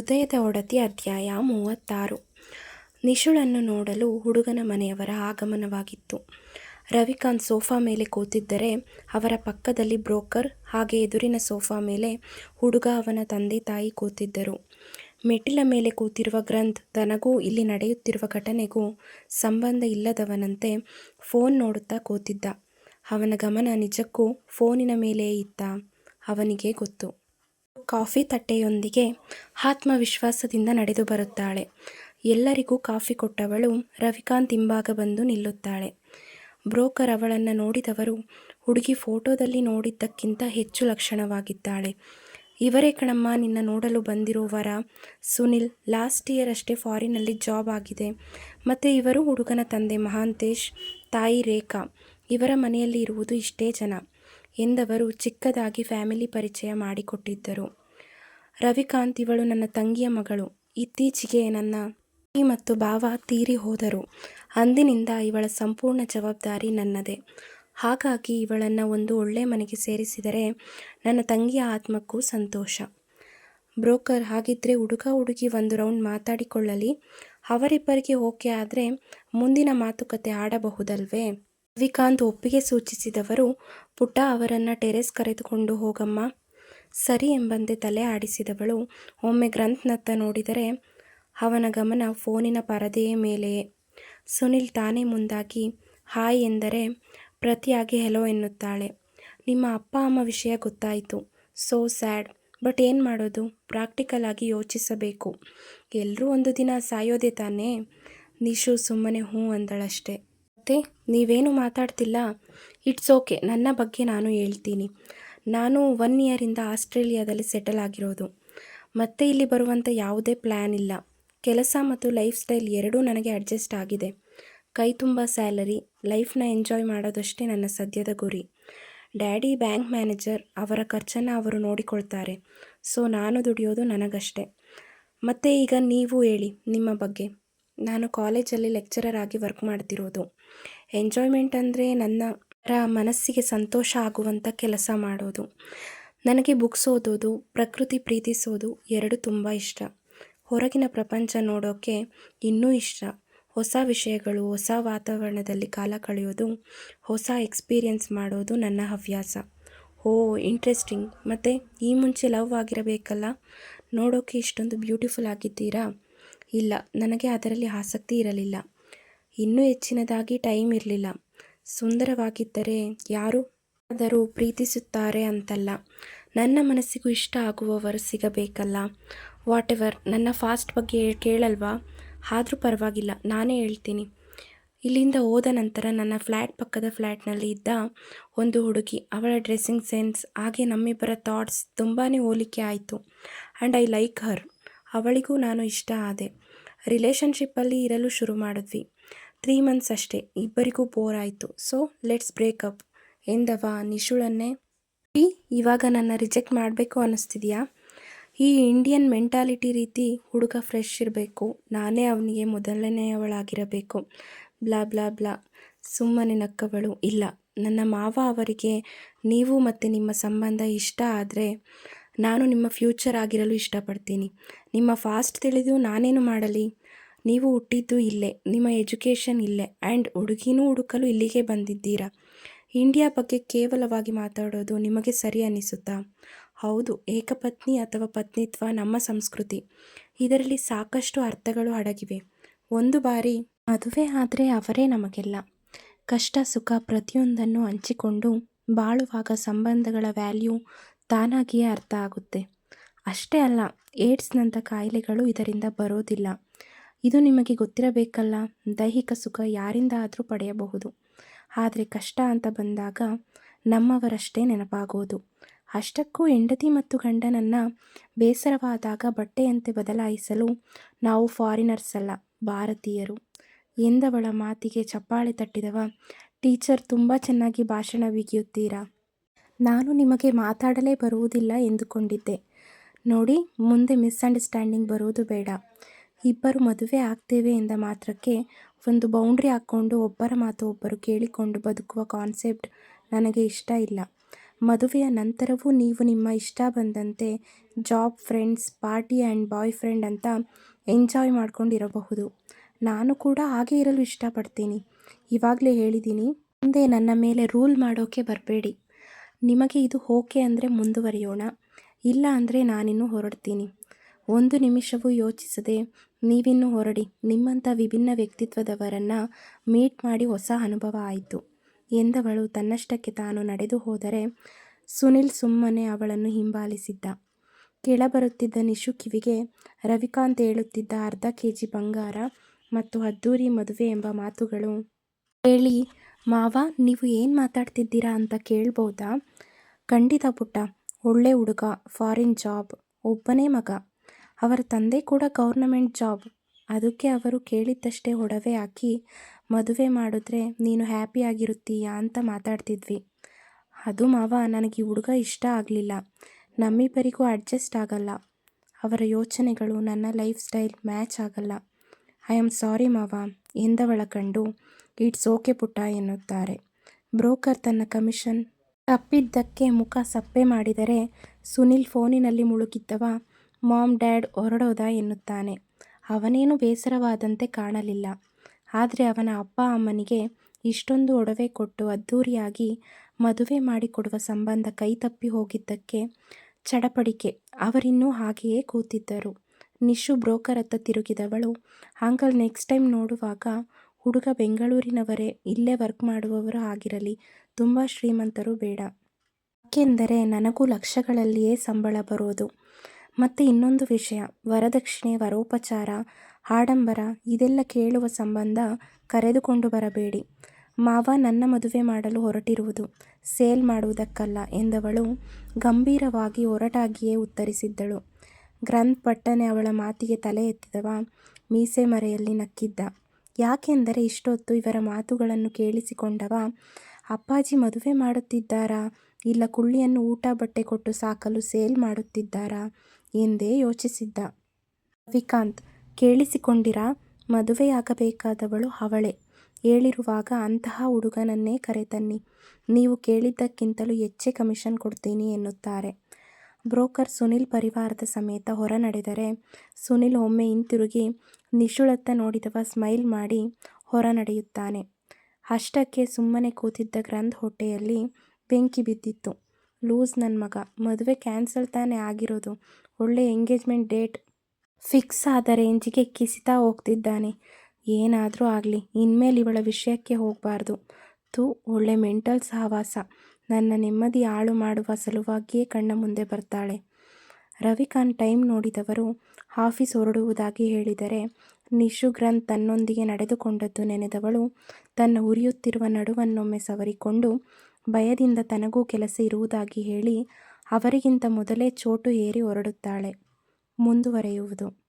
ಹೃದಯದ ಒಡತಿ ಅಧ್ಯಾಯ ಮೂವತ್ತಾರು ನಿಶುಳನ್ನು ನೋಡಲು ಹುಡುಗನ ಮನೆಯವರ ಆಗಮನವಾಗಿತ್ತು. ರವಿಕಾಂತ್ ಸೋಫಾ ಮೇಲೆ ಕೂತಿದ್ದರೆ ಅವರ ಪಕ್ಕದಲ್ಲಿ ಬ್ರೋಕರ್, ಹಾಗೆ ಎದುರಿನ ಸೋಫಾ ಮೇಲೆ ಹುಡುಗ ಅವನ ತಂದೆ ತಾಯಿ ಕೂತಿದ್ದರು. ಮೆಟ್ಟಿಲ ಮೇಲೆ ಕೂತಿರುವ ಗ್ರಂಥ್, ತನಗೂ ಇಲ್ಲಿ ನಡೆಯುತ್ತಿರುವ ಘಟನೆಗೂ ಸಂಬಂಧ ಇಲ್ಲದವನಂತೆ ಫೋನ್ ನೋಡುತ್ತಾ ಕೂತಿದ್ದ. ಅವನ ಗಮನ ನಿಜಕ್ಕೂ ಫೋನಿನ ಮೇಲೆಯೇ ಇತ್ತ, ಅವನಿಗೆ ಗೊತ್ತು. ಕಾಫಿ ತಟ್ಟೆಯೊಂದಿಗೆ ಆತ್ಮವಿಶ್ವಾಸದಿಂದ ನಡೆದು ಬರುತ್ತಾಳೆ. ಎಲ್ಲರಿಗೂ ಕಾಫಿ ಕೊಟ್ಟವಳು ರವಿಕಾಂತ್ ಹಿಂಭಾಗ ಬಂದು ನಿಲ್ಲುತ್ತಾಳೆ. ಬ್ರೋಕರ್ ಅವಳನ್ನು ನೋಡಿದವರು ಹುಡುಗಿ ಫೋಟೋದಲ್ಲಿ ನೋಡಿದ್ದಕ್ಕಿಂತ ಹೆಚ್ಚು ಲಕ್ಷಣವಾಗಿದ್ದಾಳೆ. ಇವರೇ ಕಣಮ್ಮ ನಿನ್ನ ನೋಡಲು ಬಂದಿರೋ ವರ ಸುನಿಲ್ ಲಾಸ್ಟ್ ಇಯರ್ ಅಷ್ಟೇ ಫಾರಿನಲ್ಲಿ ಜಾಬ್ ಆಗಿದೆ. ಮತ್ತು ಇವರು ಹುಡುಗನ ತಂದೆ ಮಹಾಂತೇಶ್, ತಾಯಿ ರೇಖಾ. ಇವರ ಮನೆಯಲ್ಲಿ ಇರುವುದು ಇಷ್ಟೇ ಜನ ಎಂದವರು ಚಿಕ್ಕದಾಗಿ ಫ್ಯಾಮಿಲಿ ಪರಿಚಯ ಮಾಡಿಕೊಟ್ಟಿದ್ದರು. ರವಿಕಾಂತ್ ಇವಳು ನನ್ನ ತಂಗಿಯ ಮಗಳು. ಇತ್ತೀಚೆಗೆ ನನ್ನ ಈ ಮತ್ತು ಭಾವ ತೀರಿ ಹೋದರು. ಅಂದಿನಿಂದ ಇವಳ ಸಂಪೂರ್ಣ ಜವಾಬ್ದಾರಿ ನನ್ನದೇ. ಹಾಗಾಗಿ ಇವಳನ್ನು ಒಂದು ಒಳ್ಳೆ ಮನೆಗೆ ಸೇರಿಸಿದರೆ ನನ್ನ ತಂಗಿಯ ಆತ್ಮಕ್ಕೂ ಸಂತೋಷ. ಬ್ರೋಕರ್ ಹಾಗಿದ್ದರೆ ಹುಡುಗ ಹುಡುಗಿ ಒಂದು ರೌಂಡ್ ಮಾತಾಡಿಕೊಳ್ಳಲಿ. ಅವರಿಬ್ಬರಿಗೆ ಓಕೆ ಆದರೆ ಮುಂದಿನ ಮಾತುಕತೆ ಆಡಬಹುದಲ್ವೇ? ರವಿಕಾಂತ್ ಒಪ್ಪಿಗೆ ಸೂಚಿಸಿದವರು ಪುಟ್ಟ ಅವರನ್ನು ಟೆರೆಸ್ ಕರೆದುಕೊಂಡು ಹೋಗಮ್ಮ. ಸರಿ ಎಂಬಂತೆ ತಲೆ ಆಡಿಸಿದವಳು ಒಮ್ಮೆ ಗ್ರಂಥ್ನತ್ತ ನೋಡಿದರೆ ಅವನ ಗಮನ ಫೋನಿನ ಪರದೆಯ ಮೇಲೆಯೇ. ಸುನಿಲ್ ತಾನೇ ಮುಂದಾಗಿ, ಹಾಯ್ ಎಂದರೆ ಪ್ರತಿಯಾಗಿ ಹೆಲೋ ಎನ್ನುತ್ತಾಳೆ. ನಿಮ್ಮ ಅಪ್ಪ, ಅಮ್ಮ ವಿಷಯ ಗೊತ್ತಾಯಿತು ಸೋ ಸ್ಯಾಡ್. ಬಟ್ ಏನು ಮಾಡೋದು? ಪ್ರಾಕ್ಟಿಕಲ್ ಆಗಿ ಯೋಚಿಸಬೇಕು. ಎಲ್ಲರೂ ಒಂದು ದಿನ ಸಾಯೋದೆ ತಾನೇ? ನಿಶು ಸುಮ್ಮನೆ ಹ್ಞೂ ಅಂದಳಷ್ಟೇ. ಮತ್ತೆ ನೀವೇನು ಮಾತಾಡ್ತಿಲ್ಲ? ಇಟ್ಸ್ ಓಕೆ ನನ್ನ ಬಗ್ಗೆ ನಾನು ಹೇಳ್ತೀನಿ. ನಾನು ಒನ್ ಇಯರಿಂದ ಆಸ್ಟ್ರೇಲಿಯಾದಲ್ಲಿ ಸೆಟಲ್ ಆಗಿರೋದು. ಮತ್ತೆ ಇಲ್ಲಿ ಬರುವಂಥ ಯಾವುದೇ ಪ್ಲ್ಯಾನ್ ಇಲ್ಲ. ಕೆಲಸ ಮತ್ತು ಲೈಫ್ ಸ್ಟೈಲ್ ಎರಡೂ ನನಗೆ ಅಡ್ಜಸ್ಟ್ ಆಗಿದೆ. ಕೈ ತುಂಬ ಸ್ಯಾಲರಿ, ಲೈಫ್ನ ಎಂಜಾಯ್ ಮಾಡೋದಷ್ಟೇ ನನ್ನ ಸದ್ಯದ ಗುರಿ. ಡ್ಯಾಡಿ ಬ್ಯಾಂಕ್ ಮ್ಯಾನೇಜರ್, ಅವರ ಖರ್ಚನ್ನು ಅವರು ನೋಡಿಕೊಳ್ತಾರೆ. ಸೊ ನಾನು ದುಡಿಯೋದು ನನಗಷ್ಟೇ. ಮತ್ತೆ ಈಗ ನೀವು ಹೇಳಿ ನಿಮ್ಮ ಬಗ್ಗೆ. ನಾನು ಕಾಲೇಜಲ್ಲಿ ಲೆಕ್ಚರರ್ ಆಗಿ ವರ್ಕ್ ಮಾಡ್ತಿರೋದು. ಎಂಜಾಯ್ಮೆಂಟ್ ಅಂದರೆ ನನ್ನ ಮನಸ್ಸಿಗೆ ಸಂತೋಷ ಆಗುವಂಥ ಕೆಲಸ ಮಾಡೋದು. ನನಗೆ ಬುಕ್ಸ್ ಓದೋದು, ಪ್ರಕೃತಿ ಪ್ರೀತಿಸೋದು ಎರಡು ತುಂಬ ಇಷ್ಟ. ಹೊರಗಿನ ಪ್ರಪಂಚ ನೋಡೋಕೆ ಇನ್ನೂ ಇಷ್ಟ. ಹೊಸ ವಿಷಯಗಳು, ಹೊಸ ವಾತಾವರಣದಲ್ಲಿ ಕಾಲ ಕಳೆಯೋದು, ಹೊಸ ಎಕ್ಸ್ಪೀರಿಯನ್ಸ್ ಮಾಡೋದು ನನ್ನ ಹವ್ಯಾಸ. Oh interesting. ಮತ್ತು ಈ ಮುಂಚೆ ಲವ್ ಆಗಿರಬೇಕಲ್ಲ? ನೋಡೋಕ್ಕೆ ಇಷ್ಟೊಂದು ಬ್ಯೂಟಿಫುಲ್ ಆಗಿದ್ದೀರಾ? ಇಲ್ಲ ನನಗೆ ಅದರಲ್ಲಿ ಆಸಕ್ತಿ ಇರಲಿಲ್ಲ. ಇನ್ನೂ ಹೆಚ್ಚಿನದಾಗಿ ಟೈಮ್ ಇರಲಿಲ್ಲ ಸುಂದರವಾಗಿದ್ದರೆ ಆದರೂ ಪ್ರೀತಿಸುತ್ತಾರೆ ಅಂತಲ್ಲ. ನನ್ನ ಮನಸ್ಸಿಗೂ ಇಷ್ಟ ಆಗುವವರು ಸಿಗಬೇಕಲ್ಲ. ವಾಟ್ ಎವರ್ ನನ್ನ ಫಾಸ್ಟ್ ಬಗ್ಗೆ ಕೇಳಲ್ವಾ? ಆದರೂ ಪರವಾಗಿಲ್ಲ ನಾನೇ ಹೇಳ್ತೀನಿ. ಇಲ್ಲಿಂದ ಹೋದ ನಂತರ ನನ್ನ ಫ್ಲ್ಯಾಟ್ ಪಕ್ಕದ ಫ್ಲ್ಯಾಟ್ನಲ್ಲಿ ಇದ್ದ ಒಂದು ಹುಡುಗಿ, ಅವಳ ಡ್ರೆಸ್ಸಿಂಗ್ ಸೆನ್ಸ್ ಹಾಗೆ ನಮ್ಮಿಬ್ಬರ ಥಾಟ್ಸ್ ತುಂಬಾ ಹೋಲಿಕೆ ಆಯಿತು ಆ್ಯಂಡ್ ಐ ಲೈಕ್ ಹರ್. ಅವಳಿಗೂ ನಾನು ಇಷ್ಟ ಆದೆ. ರಿಲೇಶನ್ಶಿಪ್ ಅಲ್ಲಿ ಇರಲು ಶುರು ಮಾಡಿದ್ವಿ. ತ್ರೀ ಮಂತ್ಸ್ ಅಷ್ಟೇ. ಇಬ್ಬರಿಗೂ ಬೋರ್ ಆಯಿತು ಸೊ, ಲೆಟ್ಸ್ ಬ್ರೇಕಪ್ ಎಂದವ ನಿಶುಳನ್ನೇ. ಈ, ಇವಾಗ ನನ್ನ ರಿಜೆಕ್ಟ್ ಮಾಡಬೇಕು ಅನ್ನಿಸ್ತಿದೆಯಾ ಈ ಇಂಡಿಯನ್ ಮೆಂಟಾಲಿಟಿ ರೀತಿ ಹುಡುಗ ಫ್ರೆಶ್ ಇರಬೇಕು ನಾನೇ ಅವನಿಗೆ ಮೊದಲನೆಯವಳಾಗಿರಬೇಕು. Blah blah blah. ಸುಮ್ಮನೆ ನಕ್ಕವಳು. ಇಲ್ಲ, ನನ್ನ ಮಾವ ಅವರಿಗೆ ನೀವು ಮತ್ತು ನಿಮ್ಮ ಸಂಬಂಧ ಇಷ್ಟ ಆದ್ರೆ ನಾನು ನಿಮ್ಮ ಫ್ಯೂಚರ್ ಆಗಿರಲು ಇಷ್ಟಪಡ್ತೀನಿ. ನಿಮ್ಮ ಫಾಸ್ಟ್ ತಿಳಿದು ನಾನೇನು ಮಾಡಲಿ? ನೀವು ಹುಟ್ಟಿದ್ದು ಇಲ್ಲೇ, ನಿಮ್ಮ ಎಜುಕೇಷನ್ ಇಲ್ಲೇ ಆ್ಯಂಡ್ ಹುಡುಗಿನೂ ಹುಡುಕಲು ಇಲ್ಲಿಗೆ ಬಂದಿದ್ದೀರಾ. ಇಂಡಿಯಾ ಬಗ್ಗೆ ಕೇವಲವಾಗಿ ಮಾತಾಡೋದು ನಿಮಗೆ ಸರಿ ಅನ್ನಿಸುತ್ತಾ? ಹೌದು ಏಕಪತ್ನಿ ಅಥವಾ ಪತ್ನಿತ್ವ ನಮ್ಮ ಸಂಸ್ಕೃತಿ. ಇದರಲ್ಲಿ ಸಾಕಷ್ಟು ಅರ್ಥಗಳು ಅಡಗಿವೆ. ಒಂದು ಬಾರಿ ಮದುವೆ ಆದರೆ ಅವರೇ ನಮಗೆಲ್ಲ. ಕಷ್ಟ ಸುಖ ಪ್ರತಿಯೊಂದನ್ನು ಹಂಚಿಕೊಂಡು ಬಾಳುವಾಗ ಸಂಬಂಧಗಳ ವ್ಯಾಲ್ಯೂ ತಾನಾಗಿಯೇ ಅರ್ಥ ಆಗುತ್ತೆ. ಅಷ್ಟೇ ಅಲ್ಲ ಏಡ್ಸ್ನಂಥ ಕಾಯಿಲೆಗಳು ಇದರಿಂದ ಬರೋದಿಲ್ಲ. ಇದು ನಿಮಗೆ ಗೊತ್ತಿರಬೇಕಲ್ಲ. ದೈಹಿಕ ಸುಖ ಯಾರಿಂದ ಆದರೂ ಪಡೆಯಬಹುದು. ಆದರೆ ಕಷ್ಟ ಅಂತ ಬಂದಾಗ ನಮ್ಮವರಷ್ಟೇ ನೆನಪಾಗೋದು. ಅಷ್ಟಕ್ಕೂ ಹೆಂಡತಿ ಮತ್ತು ಗಂಡನನ್ನು ಬೇಸರವಾದಾಗ ಬಟ್ಟೆಯಂತೆ ಬದಲಾಯಿಸಲು ನಾವು ಫಾರಿನರ್ಸ್ ಅಲ್ಲ, ಭಾರತೀಯರು ಎಂದವಳ ಮಾತಿಗೆ ಚಪ್ಪಾಳೆ ತಟ್ಟಿದವ ಟೀಚರ್ ತುಂಬ ಚೆನ್ನಾಗಿ ಭಾಷಣ ಬಿಗಿಯುತ್ತೀರಾ. ನಾನು ನಿಮಗೆ ಮಾತಾಡಲೇ ಬರುವುದಿಲ್ಲ ಎಂದುಕೊಂಡಿದ್ದೆ. ನೋಡಿ, ಮುಂದೆ ಮಿಸ್ಅಂಡರ್ಸ್ಟ್ಯಾಂಡಿಂಗ್ ಬರೋದು ಬೇಡ. ಇಬ್ಬರು ಮದುವೆ ಆಗ್ತೇವೆ ಎಂದ ಮಾತ್ರಕ್ಕೆ ಒಂದು ಬೌಂಡ್ರಿ ಹಾಕ್ಕೊಂಡು ಒಬ್ಬರ ಮಾತು ಒಬ್ಬರು ಕೇಳಿಕೊಂಡು ಬದುಕುವ ಕಾನ್ಸೆಪ್ಟ್ ನನಗೆ ಇಷ್ಟ ಇಲ್ಲ. ಮದುವೆಯ ನಂತರವೂ ನೀವು ನಿಮ್ಮ ಇಷ್ಟ ಬಂದಂತೆ job friends, party and boyfriend ಅಂತ ಎಂಜಾಯ್ ಮಾಡ್ಕೊಂಡಿರಬಹುದು ನಾನು ಕೂಡ ಹಾಗೆ ಇರಲು ಇಷ್ಟಪಡ್ತೀನಿ ಇವಾಗಲೇ ಹೇಳಿದ್ದೀನಿ ಮುಂದೆ ನನ್ನ ಮೇಲೆ ರೂಲ್ ಮಾಡೋಕ್ಕೆ ಬರಬೇಡಿ ನಿಮಗೆ ಇದು ಓಕೆ ಅಂದರೆ ಮುಂದುವರಿಯೋಣ. ಇಲ್ಲ ಅಂದರೆ ನಾನಿನ್ನು ಹೊರಡ್ತೀನಿ. ಒಂದು ನಿಮಿಷವೂ ಯೋಚಿಸದೆ ನೀವಿನ್ನು ಹೊರಡಿ. ನಿಮ್ಮಂಥ ವಿಭಿನ್ನ ವ್ಯಕ್ತಿತ್ವದವರನ್ನು ಮೀಟ್ ಮಾಡಿ ಹೊಸ ಅನುಭವ ಆಯಿತು. ಎಂದವಳು ತನ್ನಷ್ಟಕ್ಕೆ ತಾನು ನಡೆದು ಹೋದರೆ ಸುನಿಲ್ ಸುಮ್ಮನೆ ಅವಳನ್ನು ಹಿಂಬಾಲಿಸಿದ್ದ. ಕೆಳಬರುತ್ತಿದ್ದ ನಿಶು ಕಿವಿಗೆ ರವಿಕಾಂತ್ ಹೇಳುತ್ತಿದ್ದ ಅರ್ಧ ಕೆ ಜಿ ಬಂಗಾರ ಮತ್ತು ಅದ್ದೂರಿ ಮದುವೆ ಎಂಬ ಮಾತುಗಳು ಹೇಳಿ ಮಾವ, ನೀವು ಏನು ಮಾತಾಡ್ತಿದ್ದೀರಾ ಅಂತ ಕೇಳ್ಬೋದಾ? ಖಂಡಿತ ಪುಟ್ಟ. ಒಳ್ಳೆ ಹುಡುಗ, ಫಾರಿನ್ ಜಾಬ್, ಒಬ್ಬನೇ ಮಗ. ಅವರ ತಂದೆ ಕೂಡ ಗೌರ್ನಮೆಂಟ್ ಜಾಬ್. ಅದಕ್ಕೆ ಅವರು ಕೇಳಿದ್ದಷ್ಟೇ ಒಡವೆ ಹಾಕಿ, ಮದುವೆ ಮಾಡಿದ್ರೆ ನೀನು ಹ್ಯಾಪಿಯಾಗಿರುತ್ತೀಯಾ ಅಂತ ಮಾತಾಡ್ತಿದ್ವಿ. ಅದು ಮಾವ, ನನಗೆ ಈ ಹುಡುಗ ಇಷ್ಟ ಆಗಲಿಲ್ಲ. ನಮ್ಮಿಬ್ಬರಿಗೂ ಅಡ್ಜಸ್ಟ್ ಆಗಲ್ಲ. ಅವರ ಯೋಚನೆಗಳು ನನ್ನ ಲೈಫ್ ಸ್ಟೈಲ್ ಮ್ಯಾಚ್ ಆಗಲ್ಲ. ಐ ಆಮ್ ಸಾರಿ ಮಾವ, ಎಂದವಳ ಕಂಡು ಇಟ್ಸ್ ಓಕೆ ಪುಟ್ಟ ಎನ್ನುತ್ತಾರೆ. ಬ್ರೋಕರ್ ತನ್ನ ಕಮಿಷನ್ ತಪ್ಪಿದ್ದಕ್ಕೆ ಮುಖ ಸಪ್ಪೆ ಮಾಡಿದರೆ ಸುನಿಲ್ ಫೋನಿನಲ್ಲಿ ಮುಳುಗಿದ್ದವ ಮಾಮ್ ಡ್ಯಾಡ್ ಹೊರಡೋದ ಎನ್ನುತ್ತಾನೆ. ಅವನೇನು ಬೇಸರವಾದಂತೆ ಕಾಣಲಿಲ್ಲ. ಆದರೆ ಅವನ ಅಪ್ಪ ಅಮ್ಮನಿಗೆ ಇಷ್ಟೊಂದು ಒಡವೆ ಕೊಟ್ಟು ಅದ್ಧೂರಿಯಾಗಿ ಮದುವೆ ಮಾಡಿಕೊಡುವ ಸಂಬಂಧ ಕೈತಪ್ಪಿ ಹೋಗಿದ್ದಕ್ಕೆ ಚಡಪಡಿಕೆ. ಅವರಿನ್ನೂ ಹಾಗೆಯೇ ಕೂತಿದ್ದರು. ನಿಶು ಬ್ರೋಕರ್ ಹತ್ತ ತಿರುಗಿದವಳು, ಅಂಕಲ್ ನೆಕ್ಸ್ಟ್ ಟೈಮ್ ನೋಡುವಾಗ ಹುಡುಗ ಬೆಂಗಳೂರಿನವರೇ, ಇಲ್ಲೇ ವರ್ಕ್ ಮಾಡುವವರು ಆಗಿರಲಿ, ತುಂಬ ಶ್ರೀಮಂತರು ಬೇಡ. ಯಾಕೆಂದರೆ ನನಗೂ ಲಕ್ಷಗಳಲ್ಲಿಯೇ ಸಂಬಳ ಬರೋದು. ಮತ್ತು ಇನ್ನೊಂದು ವಿಷಯ, ವರದಕ್ಷಿಣೆ, ವರೋಪಚಾರ, ಆಡಂಬರ, ಇದೆಲ್ಲ ಕೇಳುವ ಸಂಬಂಧ ಕರೆದುಕೊಂಡು ಬರಬೇಡಿ. ಮಾವ ನನ್ನ ಮದುವೆ ಮಾಡಲು ಹೊರಟಿರುವುದು, ಸೇಲ್ ಮಾಡುವುದಕ್ಕಲ್ಲ ಎಂದವಳು ಗಂಭೀರವಾಗಿ ಹೊರಟಾಗಿಯೇ ಉತ್ತರಿಸಿದ್ದಳು. ಗ್ರಂಥ್ ಪಟ್ಟನೆ ಅವಳ ಮಾತಿಗೆ ತಲೆ ಎತ್ತಿದವ, ಮೀಸೆ ಮರೆಯಲ್ಲಿ ನಕ್ಕಿದ್ದ. ಯಾಕೆಂದರೆ ಇಷ್ಟೊತ್ತು ಇವರ ಮಾತುಗಳನ್ನು ಕೇಳಿಸಿಕೊಂಡವ, ಅಪ್ಪಾಜಿ ಮದುವೆ ಮಾಡುತ್ತಿದ್ದಾರಾ? ಇಲ್ಲ ಕುಳ್ಳಿಯನ್ನು ಊಟ ಬಟ್ಟೆ ಕೊಟ್ಟು ಸಾಕಲು ಸೇಲ್ ಮಾಡುತ್ತಿದ್ದಾರಾ? ಎಂದೇ ಯೋಚಿಸಿದ್ದ. ರವಿಕಾಂತ್, ಕೇಳಿಸಿಕೊಂಡಿರಾ? ಮದುವೆಯಾಗಬೇಕಾದವಳು ಅವಳೆ. ಹೇಳಿರುವಾಗ ಅಂತಹ ಹುಡುಗನನ್ನೇ ಕರೆತನ್ನಿ. ನೀವು ಕೇಳಿದ್ದಕ್ಕಿಂತಲೂ ಹೆಚ್ಚೆ ಕಮಿಷನ್ ಕೊಡ್ತೀನಿ ಎನ್ನುತ್ತಾರೆ. ಬ್ರೋಕರ್ ಸುನಿಲ್ ಪರಿವಾರದ ಸಮೇತ ಹೊರ ನಡೆದರೆ ಸುನಿಲ್ ಒಮ್ಮೆ ಹಿಂತಿರುಗಿ ನಿಶುಳತ್ತ ನೋಡಿದವ ಸ್ಮೈಲ್ ಮಾಡಿ ಹೊರ ನಡೆಯುತ್ತಾನೆ ಅಷ್ಟಕ್ಕೆ ಸುಮ್ಮನೆ ಕೂತಿದ್ದ ಗ್ರಂಥ್ ಹೊಟ್ಟೆಯಲ್ಲಿ ಬೆಂಕಿ ಬಿದ್ದಿತ್ತು. ಲೂಸ್ ನನ್ನ ಮಗ, ಮದುವೆ ಕ್ಯಾನ್ಸಲ್ ತಾನೇ ಆಗಿರೋದು. ಒಳ್ಳೆ ಎಂಗೇಜ್ಮೆಂಟ್ ಡೇಟ್ ಫಿಕ್ಸ್ ಆದ ರೇಂಜಿಗೆ ಕಿಸಿತಾ ಹೋಗ್ತಿದ್ದಾನೆ. ಏನಾದರೂ ಆಗಲಿ, ಇನ್ಮೇಲೆ ಇವಳ ವಿಷಯಕ್ಕೆ ಹೋಗಬಾರ್ದು. ತು ಒಳ್ಳೆ ಮೆಂಟಲ್ ಸಹವಾಸ. ನನ್ನ ನೆಮ್ಮದಿ ಹಾಳು ಮಾಡುವ ಸಲುವಾಗಿಯೇ ಕಣ್ಣ ಮುಂದೆ ಬರ್ತಾಳೆ. ರವಿಕಾಂತ್ ಟೈಮ್ ನೋಡಿದವರು ಆಫೀಸ್ ಹೊರಡುವುದಾಗಿ ಹೇಳಿದರೆ ನಿಶುಗ್ರಂಥ್ ತನ್ನೊಂದಿಗೆ ನಡೆದುಕೊಂಡದ್ದು ನೆನೆದವಳು. ತನ್ನ ಉರಿಯುತ್ತಿರುವ ನಡುವನ್ನೊಮ್ಮೆ ಸವರಿಕೊಂಡು ಭಯದಿಂದ ತನಗೂ ಕೆಲಸ ಇರುವುದಾಗಿ ಹೇಳಿ ಅವರಿಗಿಂತ ಮೊದಲೇ ಚೋಟು ಏರಿ ಹೊರಡುತ್ತಾಳೆ. ಮುಂದುವರೆಯುವುದು.